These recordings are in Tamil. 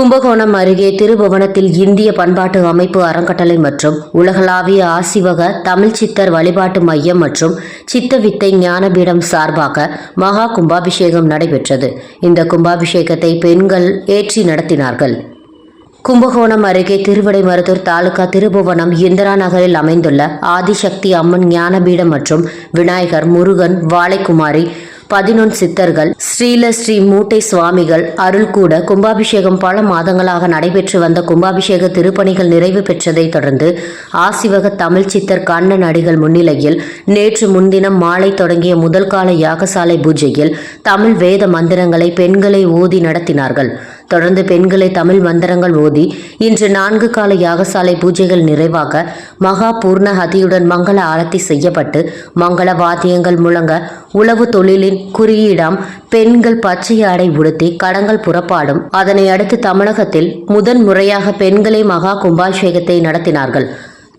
கும்பகோணம் அருகே திருபுவனத்தில் இந்திய பண்பாட்டு அமைப்பு அறக்கட்டளை மற்றும் உலகளாவிய ஆசிவக தமிழ் சித்தர் வழிபாட்டு மையம் மற்றும் சித்த வித்தை ஞானபீடம் சார்பாக மகா கும்பாபிஷேகம் நடைபெற்றது. இந்த கும்பாபிஷேகத்தை பெண்கள் ஏற்றி நடத்தினார்கள். கும்பகோணம் அருகே திருவிடைமருதூர் தாலுகா திருபுவனம் இந்திரா நகரில் அமைந்துள்ள ஆதிசக்தி அம்மன் ஞானபீடம் மற்றும் விநாயகர் முருகன் வாழைக்குமாரி பதினொன் சித்தர்கள் ஸ்ரீல ஸ்ரீ மூட்டை சுவாமிகள் அருள் கூட கும்பாபிஷேகம் பல மாதங்களாக நடைபெற்று வந்த கும்பாபிஷேக திருப்பணிகள் நிறைவு பெற்றதை தொடர்ந்து ஆசிவக தமிழ் சித்தர் கண்ணன் அடிகள் முன்னிலையில் நேற்று முன்தினம் மாலை தொடங்கிய முதல் கால யாகசாலை பூஜையில் தமிழ் வேத மந்திரங்களை பெண்களை ஓதி நடத்தினார்கள். தொடர்ந்து பெண்களை தமிழ் மந்திரங்கள் ஓதி இன்று நான்கு கால யாகசாலை பூஜைகள் நிறைவாக மகா பூர்ண ஹதியுடன் மங்கள ஆரத்தி செய்யப்பட்டு மங்கள வாத்தியங்கள் முழங்க உளவு தொழிலின் குறியீடாம் பெண்கள் பச்சை ஆடை உடுத்தி கடங்கள் புறப்பாடும். அதனை அடுத்து தமிழகத்தில் முதன் முறையாக பெண்களே மகா கும்பாபிஷேகத்தை நடத்தினார்கள்.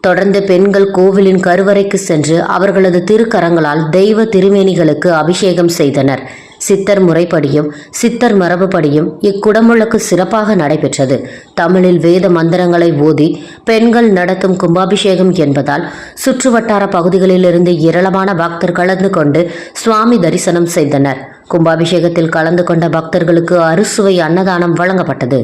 தொடர்ந்து பெண்கள் கோவிலின் கருவறைக்கு சென்று அவர்களது திருக்கரங்களால் தெய்வ திருமேனிகளுக்கு அபிஷேகம் செய்தனர். சித்தர் முறைப்படியும் சித்தர் மரபுப்படியும் இக்குடமுழக்கு சிறப்பாக நடைபெற்றது. தமிழில் வேத மந்திரங்களை ஓதி பெண்கள் நடத்தும் கும்பாபிஷேகம் என்பதால் சுற்றுவட்டார பகுதிகளிலிருந்து ஏராளமான பக்தர் கலந்து கொண்டு சுவாமி தரிசனம் செய்தனர். கும்பாபிஷேகத்தில் கலந்து கொண்ட பக்தர்களுக்கு அறுசுவை அன்னதானம் வழங்கப்பட்டது.